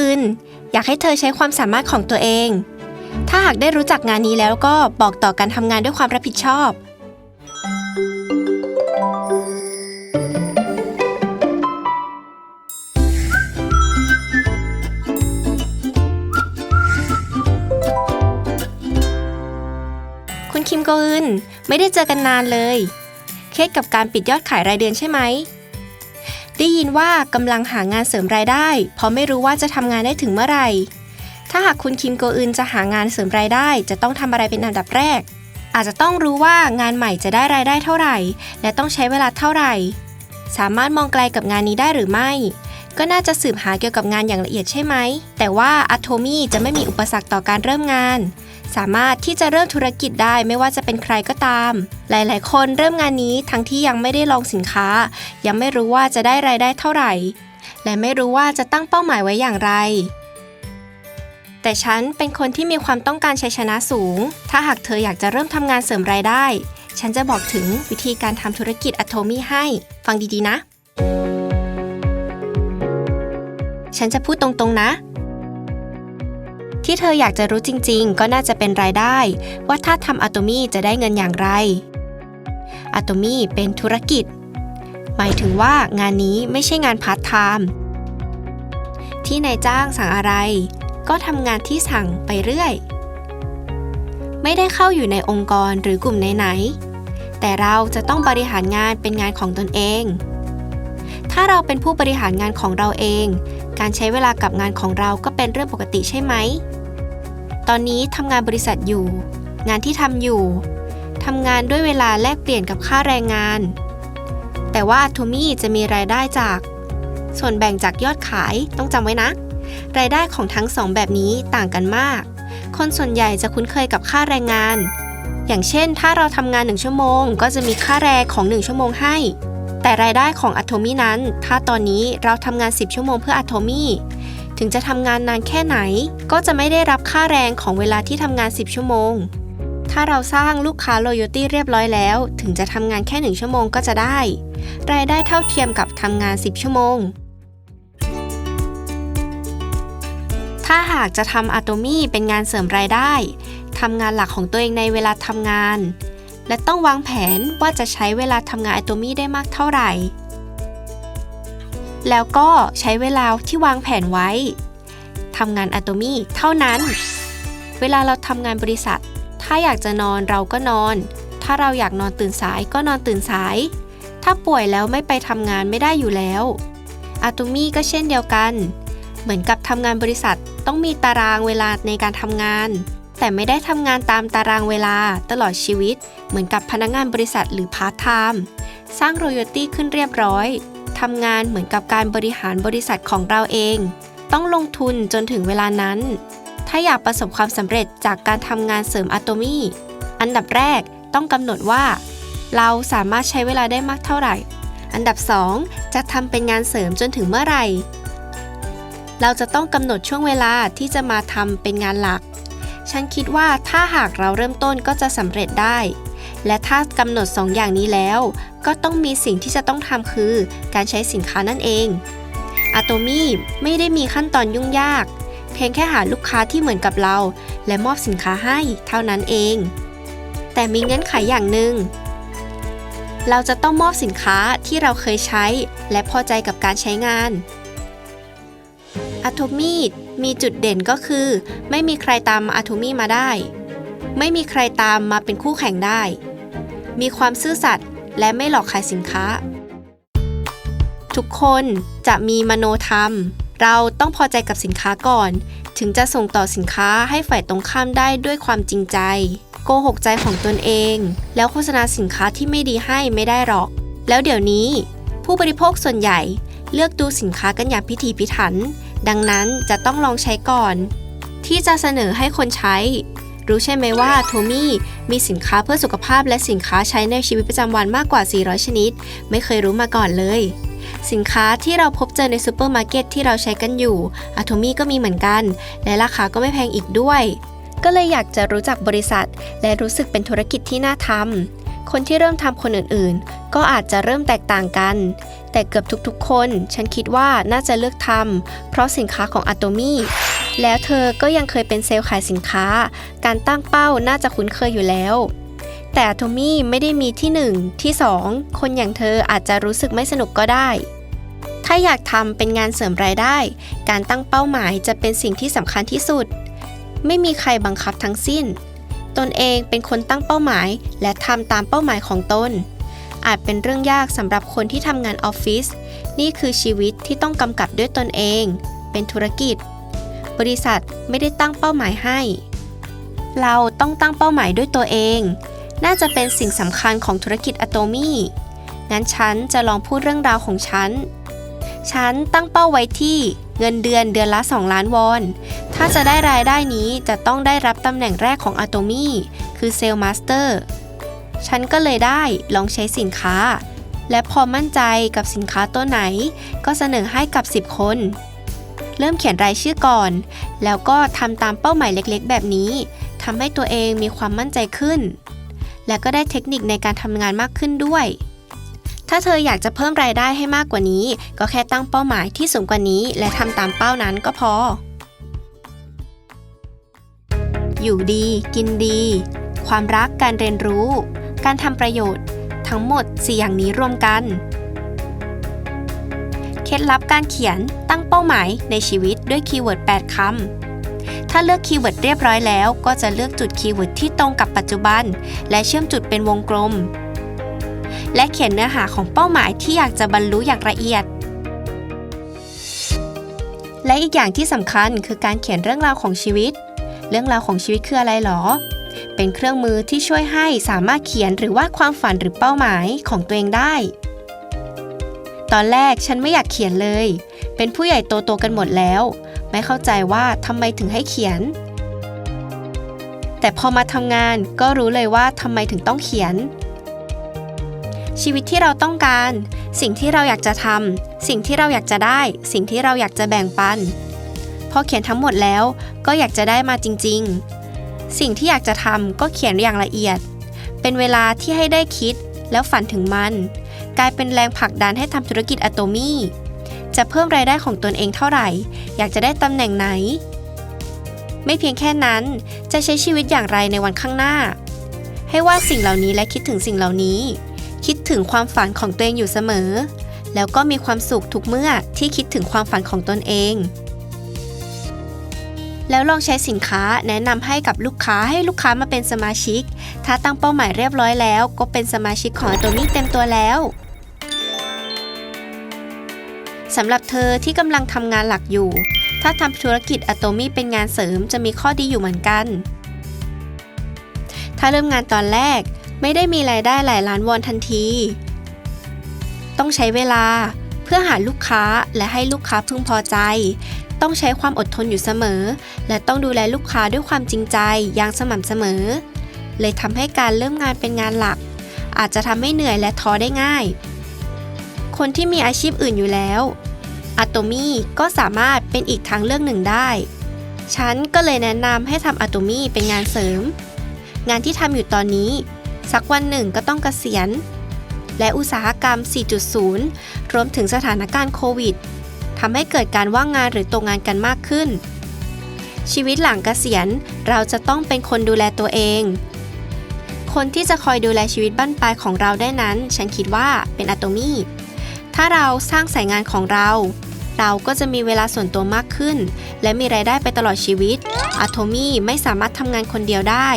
อึนอยากให้เธอใช้ความสามารถของตัวเอง ถ้าหากได้รู้จักงานนี้แล้วก็บอกต่อการทำงานด้วยความรับผิดชอบ คุณคิมโกอึนไม่ได้เจอกันนานเลย เครียดกับการปิดยอดขายรายเดือนใช่ไหม ได้ยินว่ากำลังหางานเสริมรายได้ เพราะไม่รู้ว่าจะทำงานได้ถึงเมื่อไหร่ ถ้าหากคุณคิมโกอึนจะหางานเสริมรายได้ จะต้องทำอะไรเป็นอันดับแรก อาจจะต้องรู้ว่างานใหม่จะได้รายได้เท่าไหร่ และต้องใช้เวลาเท่าไหร่ สามารถมองไกลกับงานนี้ได้หรือไม่ ก็น่าจะสืบหาเกี่ยวกับงานอย่างละเอียดใช่ไหม แต่ว่าอะโทมี่จะไม่มีอุปสรรคต่อการเริ่มงาน สามารถที่จะเริ่มธุรกิจได้ไม่ว่าจะเป็นใครก็ตาม หลาย ๆ คนเริ่มงานนี้ทั้งที่ยังไม่ได้ลองสินค้า ยังไม่รู้ว่าจะได้รายได้เท่าไหร่ และไม่รู้ว่าจะตั้งเป้าหมายไว้อย่างไรแต่ฉันเป็นคนที่มีความต้องการชัยชนะสูง ถ้าหากเธออยากจะเริ่มทำงานเสริมรายได้ ฉันจะบอกถึงวิธีการทำธุรกิจอะโทมี่ให้ ฟังดีๆนะ ฉันจะพูดตรงๆนะ ที่เธออยากจะรู้จริงๆ ก็น่าจะเป็นรายได้ ว่าถ้าทำอะโตมี่จะได้เงินอย่างไรอะโตมี่เป็นธุรกิจ หมายถึงว่างานนี้ไม่ใช่งานพาร์ทไทม์ที่นายจ้างสั่งอะไร ก็ทำงานที่สั่งไปเรื่อย ไม่ได้เข้าอยู่ในองค์กรหรือกลุ่มไหนๆแต่เราจะต้องบริหารงานเป็นงานของตนเอง ถ้าเราเป็นผู้บริหารงานของเราเอง การใช้เวลากับงานของเราก็เป็นเรื่องปกติใช่ไหม ตอนนี้ทำงานบริษัทอยู่ งานที่ทำอยู่ทำงานด้วยเวลาแลกเปลี่ยนกับค่าแรงงาน แต่ว่าอัตโทมี่จะมีรายได้จาก ส่วนแบ่งจากยอดขายต้องจำไว้นะ รายได้ของทั้งสองแบบนี้ต่างกันมาก คนส่วนใหญ่จะคุ้นเคยกับค่าแรงงาน อย่างเช่น ถ้าเราทำงาน 1 ชั่วโมง ก็จะมีค่าแรงของ 1 ชั่วโมงให้ แต่รายได้ของอะโทมี่นั้น ถ้าตอนนี้เราทำงาน 10 ชั่วโมงเพื่ออะโทมี่ถึงจะทำงานนานแค่ไหน ก็จะไม่ได้รับค่าแรงของเวลาที่ทำงาน 10 ชั่วโมง ถ้าเราสร้างลูกค้า loyalty เรียบร้อยแล้ว ถึงจะทำงานแค่ 1 ชั่วโมงก็จะได้ รายได้เท่าเทียมกับทำงาน 10 ชั่วโมง ถ้าหากจะทำอะโตมี่เป็นงานเสริมรายได้ทำงานหลักของตัวเองในเวลาทำงาน และต้องวางแผนว่าจะใช้เวลาทำงานอะโตมี่ได้มากเท่าไหร่ แล้วก็ใช้เวลาที่วางแผนไว้ทำงานอะโตมี่เท่านั้น เวลาเราทำงานบริษัท ถ้าอยากจะนอนเราก็นอน ถ้าเราอยากนอนตื่นสายก็นอนตื่นสาย ถ้าป่วยแล้วไม่ไปทำงานไม่ได้อยู่แล้วอะโตมี่ก็เช่นเดียวกัน เหมือนกับทำงานบริษัทต้องมีตารางเวลาในการทำงาน แต่ไม่ได้ทำงานตามตารางเวลาตลอดชีวิต เหมือนกับพนักงานบริษัทหรือพาร์ทไทม์สร้าง royalty ขึ้นเรียบร้อยทำงานเหมือนกับการบริหารบริษัทของเราเอง ต้องลงทุนจนถึงเวลานั้น ถ้าอยากประสบความสำเร็จจากการทำงานเสริมอะโตมี่อันดับแรกต้องกำหนดว่า เราสามารถใช้เวลาได้มากเท่าไหร่ อันดับ 2 จะทำเป็นงานเสริมจนถึงเมื่อไหร่ เราจะต้องกำหนดช่วงเวลาที่จะมาทำเป็นงานหลัก ฉันคิดว่าถ้าหากเราเริ่มต้นก็จะสำเร็จได้ และถ้ากำหนด2ออย่างนี้แล้ว ก็ต้องมีสิ่งที่จะต้องทำคือ การใช้สินค้านั่นเองอะโตมี่ไม่ได้มีขั้นตอนยุ่งยาก เพียงแค่หาลูกค้าที่เหมือนกับเรา และมอบสินค้าให้เท่านั้นเอง แต่มีเงื่อนไขอย่างหนึ่งเราจะต้องมอบสินค้าที่เราเคยใช้ และพอใจกับการใช้งานอะโทมี่ มีจุดเด่นก็คือ ไม่มีใครตามอะโทมี่มาได้ ไม่มีใครตามมาเป็นคู่แข่งได้ มีความซื่อสัตย์และไม่หลอกขายสินค้า ทุกคนจะมีมโนธรรม เราต้องพอใจกับสินค้าก่อน ถึงจะส่งต่อสินค้าให้ฝ่ายตรงข้ามได้ด้วยความจริงใจ โกหกใจของตนเอง แล้วโฆษณาสินค้าที่ไม่ดีให้ไม่ได้หรอก แล้วเดี๋ยวนี้ ผู้บริโภคส่วนใหญ่เลือกดูสินค้ากันอย่างพิถีพิถัน ดังนั้นจะต้องลองใช้ก่อน ที่จะเสนอให้คนใช้ รู้ใช่ไหมว่าโทมี่มีสินค้าเพื่อสุขภาพและสินค้าใช้ในชีวิตประจำวันมากกว่า 400 ชนิด ไม่เคยรู้มาก่อนเลยสินค้าที่เราพบเจอในซูเปอร์มาร์เก็ตที่เราใช้กันอยู่อะโทมี่ก็มีเหมือนกัน และราคาก็ไม่แพงอีกด้วย ก็เลยอยากจะรู้จักบริษัท และรู้สึกเป็นธุรกิจที่น่าทำ คนที่เริ่มทำคนอื่นๆ ก็อาจจะเริ่มแตกต่างกัน แต่เกือบทุกๆ คน ฉันคิดว่าน่าจะเลือกทำเพราะสินค้าของ Atomy แล้วเธอก็ยังเคยเป็นเซลล์ขายสินค้า การตั้งเป้าน่าจะคุ้นเคยอยู่แล้ว แต่ Atomy ไม่ได้มีที่ 1 ที่ 2 คนอย่างเธออาจจะรู้สึกไม่สนุกก็ได้ถ้าอยากทำเป็นงานเสริมรายได้ การตั้งเป้าหมายจะเป็นสิ่งที่สำคัญที่สุด ไม่มีใครบังคับทั้งสิ้น ตนเองเป็นคนตั้งเป้าหมาย และทำตามเป้าหมายของตน อาจเป็นเรื่องยากสำหรับคนที่ทำงานออฟฟิศ นี่คือชีวิตที่ต้องกำกับด้วยตนเอง เป็นธุรกิจ บริษัทไม่ได้ตั้งเป้าหมายให้ เราต้องตั้งเป้าหมายด้วยตัวเอง น่าจะเป็นสิ่งสำคัญของธุรกิจอะโตมี่งั้นฉันจะลองพูดเรื่องราวของฉัน ฉันตั้งเป้าไว้ที่เงินเดือนเดือนละ 2 ล้านวอน ถ้าจะได้รายได้นี้จะต้องได้รับตำแหน่งแรกของ a t o m y คือเซลล์มาสเตอร์ฉันก็เลยได้ลองใช้สินค้า และพอมั่นใจกับสินค้าตัวไหน ก็เสนอให้กับ 10 คน เริ่มเขียนรายชื่อก่อน แล้วก็ทำตามเป้าหมายเล็กๆ แบบนี้ทำให้ตัวเองมีความมั่นใจขึ้น และก็ได้เทคนิคในการทำงานมากขึ้นด้วย ถ้าเธออยากจะเพิ่มรายได้ให้มากกว่านี้ ก็แค่ตั้งเป้าหมายที่สูงกว่านี้ และทำตามเป้านั้นก็พอ อยู่ดี กินดี ความรักการเรียนรู้ การทำประโยชน์ ทั้งหมด 4 อย่างนี้รวมกัน เคล็ดลับการเขียนตั้งเป้าหมายในชีวิตด้วยคีย์เวิร์ด 8 คำ ถ้าเลือกคีย์เวิร์ดเรียบร้อยแล้ว ก็จะเลือกจุดคีย์เวิร์ดที่ตรงกับปัจจุบัน และเชื่อมจุดเป็นวงกลม และเขียนเนื้อหาของเป้าหมายที่อยากจะบรรลุอย่างละเอียดและอีกอย่างที่สำคัญคือการเขียนเรื่องราวของชีวิต เรื่องราวของชีวิตคืออะไรหรอ เป็นเครื่องมือที่ช่วยให้สามารถเขียนหรือวาดความฝันหรือเป้าหมายของตัวเองได้ ตอนแรกฉันไม่อยากเขียนเลย เป็นผู้ใหญ่โตๆกันหมดแล้ว ไม่เข้าใจว่าทำไมถึงให้เขียน แต่พอมาทำงานก็รู้เลยว่าทำไมถึงต้องเขียนชีวิตที่เราต้องการ สิ่งที่เราอยากจะทำ สิ่งที่เราอยากจะได้ สิ่งที่เราอยากจะแบ่งปัน อเขียนทั้งหมดแล้ว ก็อยากจะได้มาจริง ๆ สิ่งที่อยากจะทำก็เขียนอย่างละเอียด เป็นเวลาที่ให้ได้คิดแล้วฝันถึงมัน กลายเป็นแรงผลักดันให้ทำธุรกิจอะโตมี่จะเพิ่มรายได้ของตนเองเท่าไหร่ อยากจะได้ตำแหน่งไหน ไม่เพียงแค่นั้นจะใช้ชีวิตอย่างไรในวันข้างหน้า ให้วาดสิ่งเหล่านี้และคิดถึงสิ่งเหล่านี้ คิดถึงความฝันของตัวเองอยู่เสมอ แล้วก็มีความสุขทุกเมื่อที่คิดถึงความฝันของตนเอง แล้วลองใช้สินค้าแนะนำให้กับลูกค้าให้ลูกค้ามาเป็นสมาชิก ถ้าตั้งเป้าหมายเรียบร้อยแล้ว ก็เป็นสมาชิกของ Atomy เต็มตัวแล้วสำหรับเธอที่กำลังทำงานหลักอยู่ ถ้าทำธุรกิจ Atomy เป็นงานเสริมจะมีข้อดีอยู่เหมือนกัน ถ้าเริ่มงานตอนแรกไม่ได้มีรายได้หลายล้านวอนทันที ต้องใช้เวลาเพื่อหาลูกค้าและให้ลูกค้าพึงพอใจ ต้องใช้ความอดทนอยู่เสมอ และต้องดูแลลูกค้าด้วยความจริงใจอย่างสม่ำเสมอ เลยทำให้การเริ่มงานเป็นงานหลัก อาจจะทำให้เหนื่อยและท้อได้ง่าย คนที่มีอาชีพอื่นอยู่แล้วอะโตมี่ก็สามารถเป็นอีกทางเลือกหนึ่งได้ ฉันก็เลยแนะนำให้ทำอะโตมี่เป็นงานเสริม งานที่ทำอยู่ตอนนี้ สักวันหนึ่งก็ต้องเกษียณ และอุตสาหกรรม 4.0 รวมถึงสถานการณ์โควิด ทำให้เกิดการว่างงานหรือตกงานกันมากขึ้น ชีวิตหลังเกษียณเราจะต้องเป็นคนดูแลตัวเอง คนที่จะคอยดูแลชีวิตบั้นปลายของเราได้นั้น ฉันคิดว่าเป็นอะโตมี่ ถ้าเราสร้างสายงานของเรา เราก็จะมีเวลาส่วนตัวมากขึ้น และมีรายได้ไปตลอดชีวิตอะโตมี่ไม่สามารถทำงานคนเดียวได้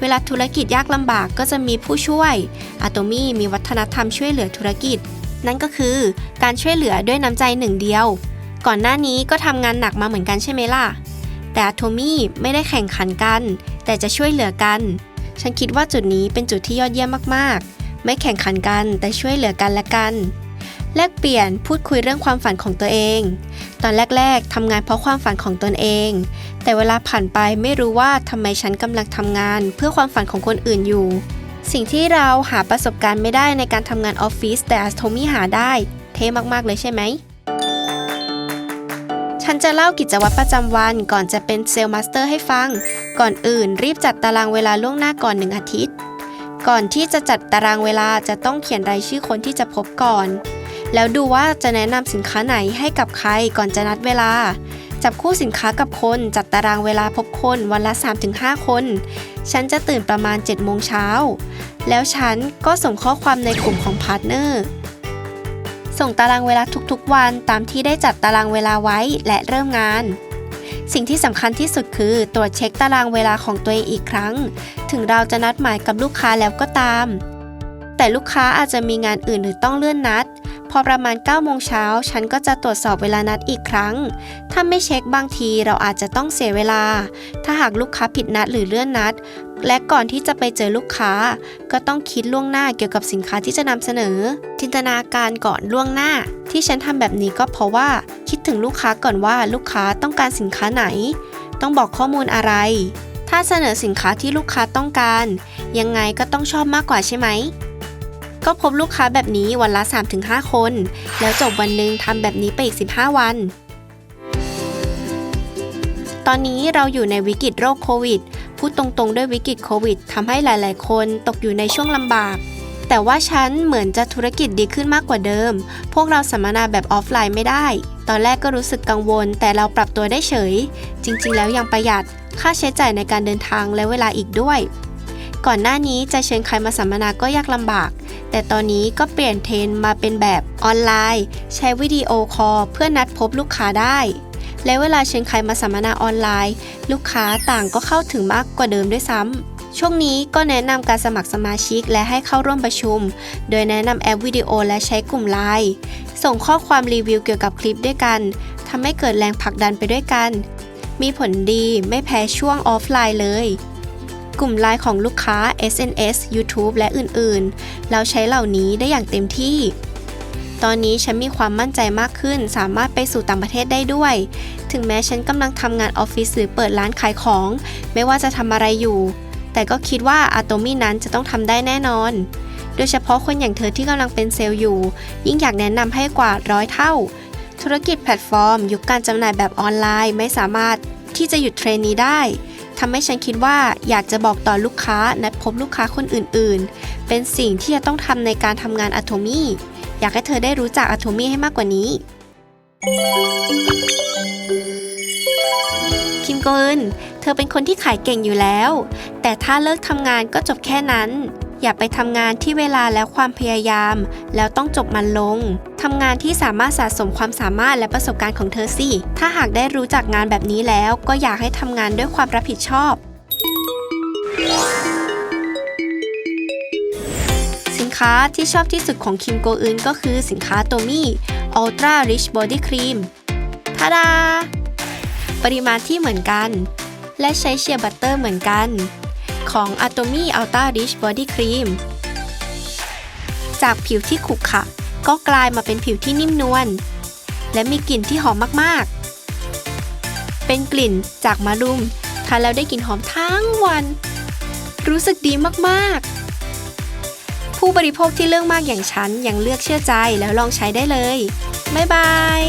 เวลาธุรกิจยากลำบากก็จะมีผู้ช่วยอะโตมี่มีวัฒนธรรมช่วยเหลือธุรกิจ นั่นก็คือการช่วยเหลือด้วยน้ำใจหนึ่งเดียว ก่อนหน้านี้ก็ทำงานหนักมาเหมือนกันใช่ไหมล่ะ แต่โทมี่ไม่ได้แข่งขันกัน แต่จะช่วยเหลือกัน ฉันคิดว่าจุดนี้เป็นจุดที่ยอดเยี่ยมมากๆ ไม่แข่งขันกันแต่ช่วยเหลือกันและกัน แลกเปลี่ยนพูดคุยเรื่องความฝันของตัวเอง ตอนแรกๆทำงานเพราะความฝันของตนเอง แต่เวลาผ่านไปไม่รู้ว่าทำไมฉันกำลังทำงานเพื่อความฝันของคนอื่นอยู่ สิ่งที่เราหาประสบการณ์ไม่ได้ในการทำงานออฟฟิศแต่อะโทมี่หาได้ เท่มาก ๆ เลยใช่ไหม ฉันจะเล่ากิจวัตรประจำวันก่อนจะเป็นเซลล์มาสเตอร์ให้ฟัง ก่อนอื่นรีบจัดตารางเวลาล่วงหน้าก่อนหนึ่งอาทิตย์ ก่อนที่จะจัดตารางเวลาจะต้องเขียนรายชื่อคนที่จะพบก่อน แล้วดูว่าจะแนะนำสินค้าไหนให้กับใครก่อนจะนัดเวลา จับคู่สินค้ากับคน จัดตารางเวลาพบคนวันละ 3-5 คน ฉันจะตื่นประมาณ 7 โมงเช้า แล้วฉันก็ส่งข้อความในกลุ่มของพาร์ทเนอร์ ส่งตารางเวลาทุกๆวันตามที่ได้จัดตารางเวลาไว้และเริ่มงาน สิ่งที่สำคัญที่สุดคือตรวจเช็คตารางเวลาของตัวเองอีกครั้ง ถึงเราจะนัดหมายกับลูกค้าแล้วก็ตาม แต่ลูกค้าอาจจะมีงานอื่นหรือต้องเลื่อนนัด พอประมาณ9โมงเช้าฉันก็จะตรวจสอบเวลานัดอีกครั้ง ถ้าไม่เช็คบางทีเราอาจจะต้องเสียเวลา ถ้าหากลูกค้าผิดนัดหรือเลื่อนนัด และก่อนที่จะไปเจอลูกค้า ก็ต้องคิดล่วงหน้าเกี่ยวกับสินค้าที่จะนำเสนอ จินตนาการก่อนล่วงหน้า ที่ฉันทำแบบนี้ก็เพราะว่า คิดถึงลูกค้าก่อนว่าลูกค้าต้องการสินค้าไหน ต้องบอกข้อมูลอะไร ถ้าเสนอสินค้าที่ลูกค้าต้องการ ยังไงก็ต้องชอบมากกว่าใช่ไหม ก็พบลูกค้าแบบนี้วันละ 3-5 คน แล้วจบวันหนึ่งทำแบบนี้ไปอีก 15 วัน ตอนนี้เราอยู่ในวิกฤตโรคโควิด พูดตรงๆด้วยวิกฤตโควิดทำให้หลายๆ คนตกอยู่ในช่วงลำบาก แต่ว่าฉันเหมือนจะธุรกิจดีขึ้นมากกว่าเดิม พวกเราสัมมนาแบบออฟไลน์ไม่ได้ ตอนแรกก็รู้สึกกังวล แต่เราปรับตัวได้เฉย จริงๆ แล้วยังประหยัดค่าใช้จ่ายในการเดินทางและเวลาอีกด้วย ก่อนหน้านี้จะเชิญใครมาสัมมนาก็ยากลำบาก แต่ตอนนี้ก็เปลี่ยนเทรนมาเป็นแบบออนไลน์ ใช้วิดีโอคอลเพื่อนัดพบลูกค้าได้ และเวลาเชิญใครมาสัมมนาออนไลน์ ลูกค้าต่างก็เข้าถึงมากกว่าเดิมด้วยซ้ำช่วงนี้ก็แนะนำการสมัครสมาชิกและให้เข้าร่วมประชุม โดยแนะนำแอปวิดีโอและใช้กลุ่มไลน์ส่งข้อความรีวิวเกี่ยวกับคลิปด้วยกัน ทำให้เกิดแรงผลักดันไปด้วยกัน มีผลดีไม่แพ้ช่วงออฟไลน์เลย กลุ่มไลน์ของลูกค้า SNS YouTube และอื่นๆ เราใช้เหล่านี้ได้อย่างเต็มที่ ตอนนี้ฉันมีความมั่นใจมากขึ้น สามารถไปสู่ต่างประเทศได้ด้วย ถึงแม้ฉันกำลังทำงานออฟฟิศหรือเปิดร้านขายของ ไม่ว่าจะทำอะไรอยู่ แต่ก็คิดว่าอะโตมี่นั้นจะต้องทำได้แน่นอน โดยเฉพาะคนอย่างเธอที่กำลังเป็นเซลล์อยู่ ยิ่งอยากแนะนำให้กว่าร้อยเท่า ธุรกิจแพลตฟอร์ม ยุคการจำหน่ายแบบออนไลน์ไม่สามารถที่จะหยุดเทรนนี้ได้ ทำให้ฉันคิดว่าอยากจะบอกต่อลูกค้านัดพบลูกค้าคนอื่นๆ เป็นสิ่งที่จะต้องทำในการทำงานอะโทมี่อยากให้เธอได้รู้จักอะโทมี่ให้มากกว่านี้ คิมโกอึนเธอเป็นคนที่ขายเก่งอยู่แล้ว แต่ถ้าเลิกทำงานก็จบแค่นั้น อย่าไปทำงานที่เวลาและความพยายาม แล้วต้องจบมันลงทำงานที่สามารถสะสมความสามารถและประสบการณ์ของเธอสิ ถ้าหากได้รู้จักงานแบบนี้แล้ว ก็อยากให้ทำงานด้วยความรับผิดชอบ สินค้าที่ชอบที่สุดของคิมโกอึนก็คือสินค้าโตมี่ Ultra Rich Body Cream ทาดา ปริมาณที่เหมือนกัน และใช้เชียร์บัตเตอร์เหมือนกัน ของ Atomy Ultra Rich Body Cream จากผิวที่ขรุขระก็กลายมาเป็นผิวที่นิ่มนวลและมีกลิ่นที่หอมมากๆ เป็นกลิ่นจากมะรุมทานแล้วได้กลิ่นหอมทั้งวัน รู้สึกดีมากๆ ผู้บริโภคที่เรื่องมากอย่างฉันยังเลือกเชื่อใจแล้วลองใช้ได้เลย บ๊ายบาย